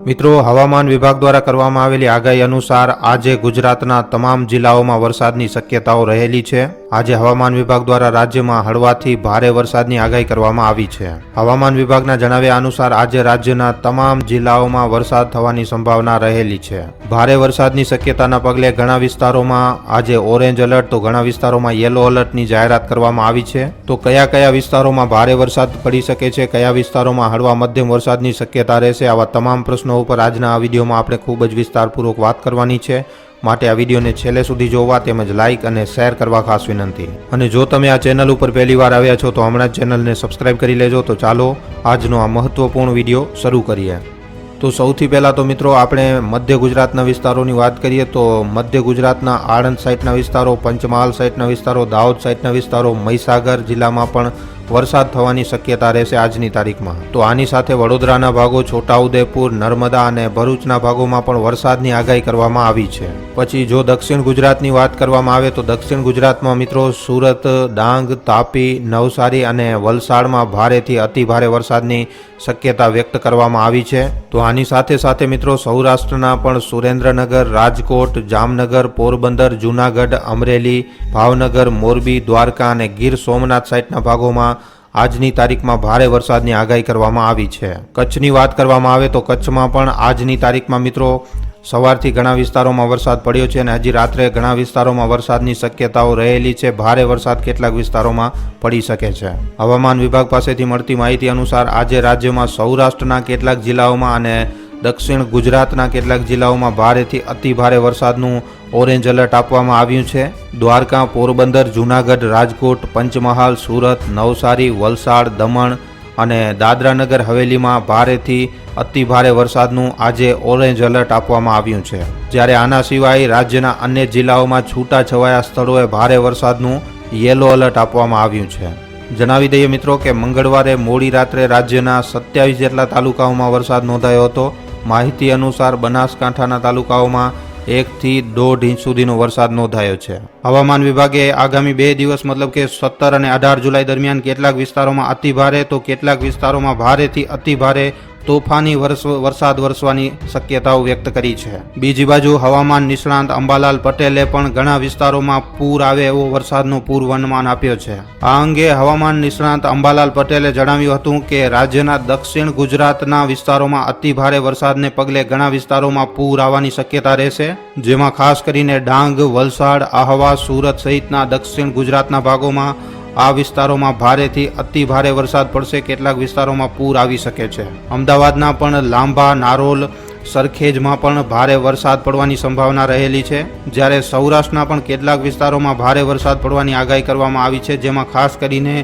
મિત્રો, હવામાન વિભાગ દ્વારા કરવામાં આવેલી આગાહી અનુસાર આજે ગુજરાતના તમામ જિલ્લાઓમાં વરસાદની શક્યતાઓ રહેલી છે. આજે હવામાન વિભાગ દ્વારા રાજ્યમાં હળવાથી ભારે વરસાદની આગાહી કરવામાં આવી છે. હવામાન વિભાગના જણાવ્યા અનુસાર આજે રાજ્યના તમામ જિલ્લાઓમાં વરસાદ થવાની સંભાવના રહેલી છે. ભારે વરસાદની શક્યતાના પગલે ઘણા વિસ્તારોમાં આજે ઓરેન્જ એલર્ટ, તો ઘણા વિસ્તારોમાં યેલો એલર્ટની જાહેરાત કરવામાં આવી છે. તો કયા કયા વિસ્તારોમાં ભારે વરસાદ પડી શકે છે, કયા વિસ્તારોમાં હળવા મધ્યમ વરસાદની શક્યતા રહેશે, આવા તમામ પ્રશ્નો ઉપર આજના આ વિડીયોમાં આપણે ખૂબ જ વિસ્તારપૂર્વક વાત કરવાની છે. માટે આ વિડીયોને છેલ્લે સુધી જોવા તેમજ લાઇક અને શેર કરવા ખાસ વિનંતી. અને જો તમે આ ચેનલ ઉપર પહેલી વાર આવ્યા છો તો હમણાં જ ચેનલને સબસ્ક્રાઇબ કરી લેજો. તો ચાલો, આજનો આ મહત્વપૂર્ણ વીડિયો શરૂ કરીએ. તો સૌથી પહેલાં તો મિત્રો આપણે મધ્ય ગુજરાતના વિસ્તારોની વાત કરીએ તો મધ્ય ગુજરાતના આણંદ સાઇડના વિસ્તારો, પંચમહાલ સાઇડના વિસ્તારો, દાહોદ સાઇડના વિસ્તારો, મહીસાગર જિલ્લામાં પણ વરસાદ થવાની શક્યતા રહેશે આજની તારીખમાં. તો આની સાથે વડોદરાના ભાગો છોટાઉદેપુર નર્મદા અને ભરૂચના ભાગોમાં પણ વરસાદની આગાહી કરવામાં આવી છે. પછી જો દક્ષિણ ગુજરાતની વાત કરવામાં આવે તો દક્ષિણ ગુજરાતમાં મિત્રો સુરત, ડાંગ, તાપી, નવસારી અને વલસાડમાં ભારેથી અતિ ભારે વરસાદની શક્યતા વ્યક્ત કરવામાં આવી છે. તો આની સાથે સાથે મિત્રો સૌરાષ્ટ્રના પણ સુરેન્દ્રનગર, રાજકોટ, જામનગર, પોરબંદર, જૂનાગઢ, અમરેલી, ભાવનગર, મોરબી, દ્વારકા અને ગીર સોમનાથ સાઇટના ભાગોમાં આજની તારીખમાં ભારે વરસાદની આગાહી કરવામાં આવી છે. કચ્છની વાત કરવામાં આવે તો કચ્છમાં પણ આજની તારીખમાં મિત્રો સવારથી ઘણા વિસ્તારોમાં વરસાદ પડ્યો છે અને હજી રાત્રે ઘણા વિસ્તારોમાં વરસાદની શક્યતાઓ રહેલી છે. ભારે વરસાદ કેટલાક વિસ્તારોમાં પડી શકે છે. હવામાન વિભાગ પાસેથી મળતી માહિતી અનુસાર આજે રાજ્યમાં સૌરાષ્ટ્રના કેટલાક જિલ્લાઓમાં અને દક્ષિણ ગુજરાતના કેટલાક જિલ્લાઓમાં ભારેથી અતિ ભારે વરસાદનું ઓરેન્જ એલર્ટ આપવામાં આવ્યું છે. દ્વારકા, પોરબંદર, જૂનાગઢ, રાજકોટ, પંચમહાલ, સુરત, નવસારી, વલસાડ, દમણ અને દાદરાનગર હવેલીમાં ભારેથી અતિ ભારે વરસાદનું આજે ઓરેન્જ એલર્ટ આપવામાં આવ્યું છે. જ્યારે આના સિવાય રાજ્યના અન્ય જિલ્લાઓમાં છૂટાછવાયા સ્થળોએ ભારે વરસાદનું યેલો એલર્ટ આપવામાં આવ્યું છે. જણાવી દઈએ મિત્રો કે મંગળવારે મોડી રાત્રે રાજ્યના સત્યાવીસ જેટલા તાલુકાઓમાં વરસાદ નોંધાયો હતો. માહિતી અનુસાર બનાસકાંઠાના તાલુકાઓમાં એકથી દોઢ ઇંચ સુધીનો વરસાદ નોંધાયો છે. હવામાન વિભાગે આગામી બે દિવસ મતલબ કે સત્તર અને અઢાર જુલાઈ દરમિયાન કેટલાક વિસ્તારોમાં અતિ ભારે તો કેટલાક વિસ્તારોમાં ભારેથી અતિ ભારે તોફાની વરસાદ વરસવાની શક્યતાઓ વ્યક્ત કરી છે. બીજી બાજુ હવામાન નિષ્ણાંત અંબાલાલ પટેલે પણ ઘણા વિસ્તારોમાં પૂર આવે એવો વરસાદનો પૂર્વાનુમાન આપ્યો છે. આ અંગે હવામાન નિષ્ણાંત અંબાલાલ પટેલે જણાવ્યું હતું કે, રાજ્યના દક્ષિણ ગુજરાતના વિસ્તારોમાં અતિભારે વરસાદને પગલે ઘણા વિસ્તારોમાં પૂર આવવાની શક્યતા રહેશે, જેમાં ખાસ કરીને ડાંગ, વલસાડ, આહવા, સુરત સહિતના દક્ષિણ ગુજરાતના ભાગોમાં આ વિસ્તારોમાં ભારેથી અતિ ભારે વરસાદ પડશે. કેટલાક વિસ્તારોમાં પૂર આવી શકે છે. અમદાવાદના પણ લાંબા, નારોલ, સરખેજમાં પણ ભારે વરસાદ પડવાની સંભાવના રહેલી છે. જ્યારે સૌરાષ્ટ્રના પણ કેટલાક વિસ્તારોમાં ભારે વરસાદ પડવાની આગાહી કરવામાં આવી છે, જેમાં ખાસ કરીને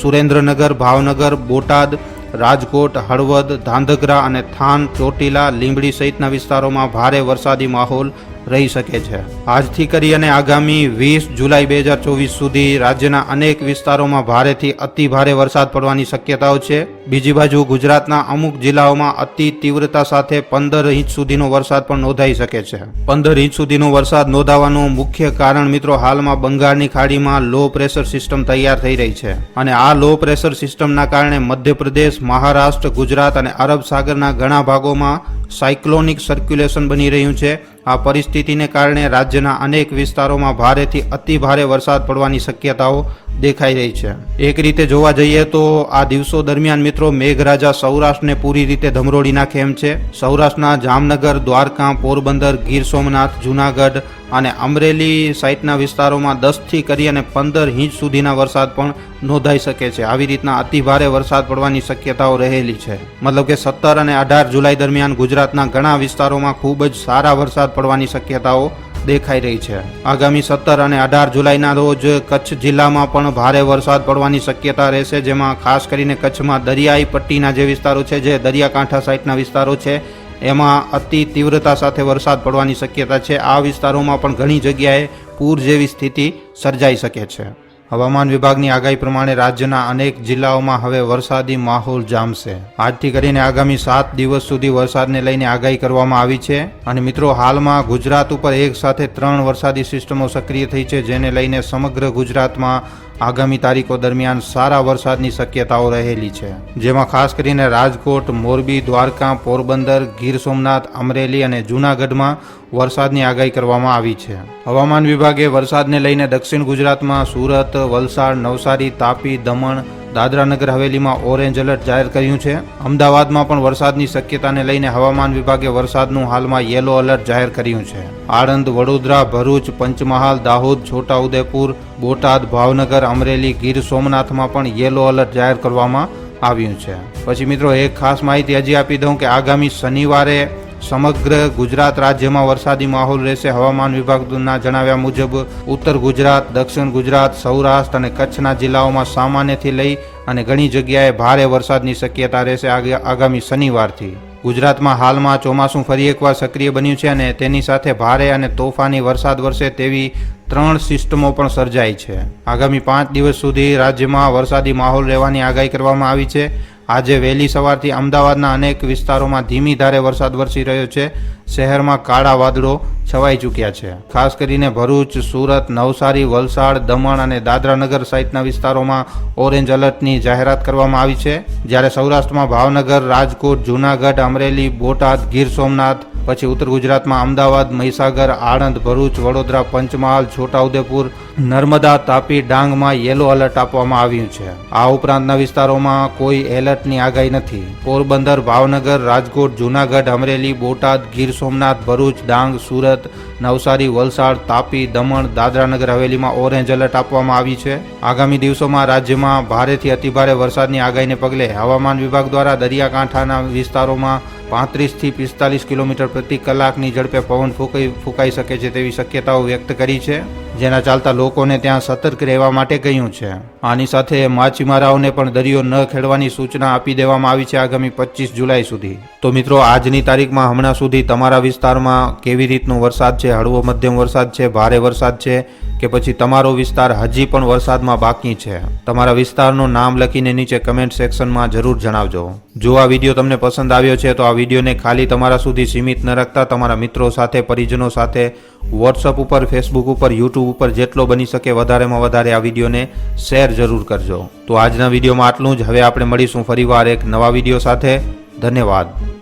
સુરેન્દ્રનગર, ભાવનગર, બોટાદ, રાજકોટ, હળવદ, ધાંધગ્રા અને થાન, ચોટીલા, લીંબડી સહિતના વિસ્તારોમાં ભારે વરસાદી માહોલ રહી શકે છે. આજથી કરી અને આગામી વીસ જુલાઈ બે હજાર ચોવીસ સુધી રાજ્યના અનેક વિસ્તારોમાં ભારેથી અતિ ભારે વરસાદ પડવાની શક્યતાઓ છે. બીજી બાજુ ગુજરાતના અમુક જિલ્લાઓમાં અતિ તીવ્રતા સાથે પંદર ઇંચ સુધીનો વરસાદ પણ નોંધાઈ શકે છે. પંદર ઇંચ સુધીનો વરસાદ નોંધાવાનું મુખ્ય કારણ મિત્રો હાલમાં બંગાળની ખાડીમાં લો પ્રેશર સિસ્ટમ તૈયાર થઈ રહી છે. અને આ લો પ્રેશર સિસ્ટમના કારણે મધ્યપ્રદેશ, મહારાષ્ટ્ર, ગુજરાત અને અરબ સાગરના ઘણા ભાગોમાં સાયક્લોનિક સર્ક્યુલેશન બની રહ્યું છે. આ પરિસ્થિતિને કારણે રાજ્યના અનેક વિસ્તારોમાં ભારેથી અતિ ભારે વરસાદ પડવાની શક્યતાઓ દેખાઈ રહી છે. એક રીતે જોવા જઈએ તો આ દિવસો દરમિયાન મિત્રો મેઘરાજા સૌરાષ્ટ્રને પૂરી રીતે ધમરોડી નાખે એમ છે. સૌરાષ્ટ્રના જામનગર, દ્વારકા, પોરબંદર, ગીર સોમનાથ, જુનાગઢ અને અમરેલી સાઇટના વિસ્તારોમાં દસથી કરી અને પંદર ઇંચ સુધીના વરસાદ પણ નોંધાઈ શકે છે. આવી રીતના અતિ ભારે વરસાદ પડવાની શક્યતાઓ રહેલી છે. મતલબ કે સત્તર અને અઢાર જુલાઈ દરમિયાન ગુજરાતના ઘણા વિસ્તારોમાં ખૂબ જ સારા વરસાદ પડવાની શક્યતાઓ દેખાઈ રહી છે. આગામી સત્તર અને અઢાર જુલાઈના રોજ કચ્છ જિલ્લામાં પણ ભારે વરસાદ પડવાની શક્યતા રહેશે, જેમાં ખાસ કરીને કચ્છમાં દરિયાઈ પટ્ટીના જે વિસ્તારો છે, જે દરિયાકાંઠા સાઇડના વિસ્તારો છે, એમાં અતિ તીવ્રતા સાથે વરસાદ પડવાની શક્યતા છે. આ વિસ્તારોમાં પણ ઘણી જગ્યાએ પૂર જેવી સ્થિતિ સર્જાઈ શકે છે. હવામાન વિભાગની આગાહી પ્રમાણે રાજ્યના અનેક જિલ્લાઓમાં હવે વરસાદી માહોલ જામશે. આજથી કરીને આગામી સાત દિવસ સુધી વરસાદને લઈને આગાહી કરવામાં આવી છે અને મિત્રો, હાલમાં ગુજરાત ઉપર એક સાથે ત્રણ વરસાદી સિસ્ટમો સક્રિય થઈ છે, જેને લઈને સમગ્ર ગુજરાતમાં આગામી તારીખો દરમિયાન સારા વરસાદની શક્યતાઓ રહેલી છે, જેમાં ખાસ કરીને રાજકોટ, મોરબી, દ્વારકા, પોરબંદર, ગીર સોમનાથ, અમરેલી અને જૂનાગઢમાં વરસાદની આગાહી કરવામાં આવી છે. હવામાન વિભાગે વરસાદને લઈને દક્ષિણ ગુજરાતમાં સુરત, વલસાડ, નવસારી, તાપી, દમણ દાદરાનગર હવેલીમાં ઓરેન્જ એલર્ટ જાહેર કર્યું છે. અમદાવાદમાં પણ વરસાદની શક્યતાને લઈને હવામાન વિભાગે વરસાદનું હાલમાં યેલો એલર્ટ જાહેર કર્યું છે. આણંદ, વડોદરા, ભરૂચ, પંચમહાલ, દાહોદ, છોટાઉદેપુર, બોટાદ, ભાવનગર, અમરેલી, ગીર સોમનાથમાં પણ યેલો એલર્ટ જાહેર કરવામાં આવ્યું છે. પછી મિત્રો, એક ખાસ માહિતી હજી આપી દઉં કે આગામી શનિવારે સમગ્ર ગુજરાત રાજ્યમાં વરસાદી માહોલ રહેશે. હવામાન વિભાગના જણાવ્યા મુજબ, ઉત્તર ગુજરાત, દક્ષિણ ગુજરાત, સૌરાષ્ટ્ર અને કચ્છના જિલ્લાઓમાં સામાન્યથી લઈ અને ઘણી જગ્યાએ ભારે વરસાદની શક્યતા રહેશે આગામી શનિવારથી. ગુજરાતમાં હાલમાં ચોમાસું ફરી એકવાર સક્રિય બન્યું છે અને તેની સાથે ભારે અને તોફાની વરસાદ વરસે તેવી ત્રણ સિસ્ટમો પણ સર્જાઈ છે. આગામી પાંચ દિવસ સુધી રાજ્યમાં વરસાદી માહોલ રહેવાની આગાહી કરવામાં આવી છે. આજે વહેલી સવારથી અમદાવાદના અનેક વિસ્તારોમાં ધીમી ધારે વરસાદ વરસી રહ્યો છે. શહેરમાં કાળા વાદળો છવાઈ ચૂક્યા છે. ખાસ કરીને ભરૂચ, સુરત, નવસારી, વલસાડ, દમણ અને દાદરાનગર સહિતના વિસ્તારોમાં ઓરેન્જ એલર્ટની જાહેરાત કરવામાં આવી છે. જ્યારે સૌરાષ્ટ્રમાં ભાવનગર, રાજકોટ, જૂનાગઢ, અમરેલી, બોટાદ, ગીર સોમનાથ, પછી ઉત્તર ગુજરાતમાં અમદાવાદ, મહીસાગર, આણંદ, ભરૂચ, વડોદરા, પંચમહાલ, છોટાઉદેપુર નર્મદા તાપી ડાંગમાં યેલો એલર્ટ આપવામાં આવ્યું છે. આ ઉપરાંતના વિસ્તારોમાં કોઈ એલર્ટની આગાહી નથી. પોરબંદર, ભાવનગર, રાજકોટ, જૂનાગઢ, અમરેલી, બોટાદ, ગીર સોમનાથ, ભરૂચ, ડાંગ, સુરત, નવસારી, વલસાડ, તાપી, દમણ, દાદરાનગર હવેલીમાં ઓરેન્જ એલર્ટ આપવામાં આવી છે. આગામી દિવસોમાં રાજ્યમાં ભારેથી અતિભારે વરસાદની આગાહીને પગલે હવામાન વિભાગ દ્વારા દરિયાકાંઠાના વિસ્તારોમાં પાંત્રીસથી પિસ્તાલીસ કિલોમીટર પ્રતિ કલાકની ઝડપે પવન ફૂંકાઈ ફૂંકાઈ શકે છે તેવી શક્યતાઓ વ્યક્ત કરી છે. જેના ચાલતા લોકોને ત્યાં સતર્ક રહેવા માટે કહ્યું છે. આની સાથે માછીમારાઓને પણ દરિયો ન ખેડવાની સૂચના આપી દેવામાં આવી છે આગામી પચીસ જુલાઈ સુધી. તો મિત્રો, આજની તારીખમાં હમણાં સુધી તમારા વિસ્તારમાં કેવી રીતનો વરસાદ છે? હળવો, મધ્યમ વરસાદ છે? ભારે વરસાદ છે? કે પછી તમારો વિસ્તાર હજી પણ વરસાદમાં બાકી છે? તમારા વિસ્તારનું નામ લખીને નીચે કમેન્ટ સેક્શનમાં જરૂર જણાવજો. જો આ વીડિયો તમને પસંદ આવ્યો છે, તો આ વિડીયોને ખાલી તમારા સુધી સીમિત ન રાખતા તમારા મિત્રો સાથે, પરિજનો સાથે વોટ્સઅપ ઉપર, ફેસબુક ઉપર, યુટ્યુબ ઉપર જેટલો બની શકે વધારેમાં વધારે આ વિડીયોને શેર જરૂર કરજો. તો આજના વિડીયોમાં આટલું જ. હવે આપણે મળીશું ફરીવાર એક નવા વીડિયો સાથે. ધન્યવાદ.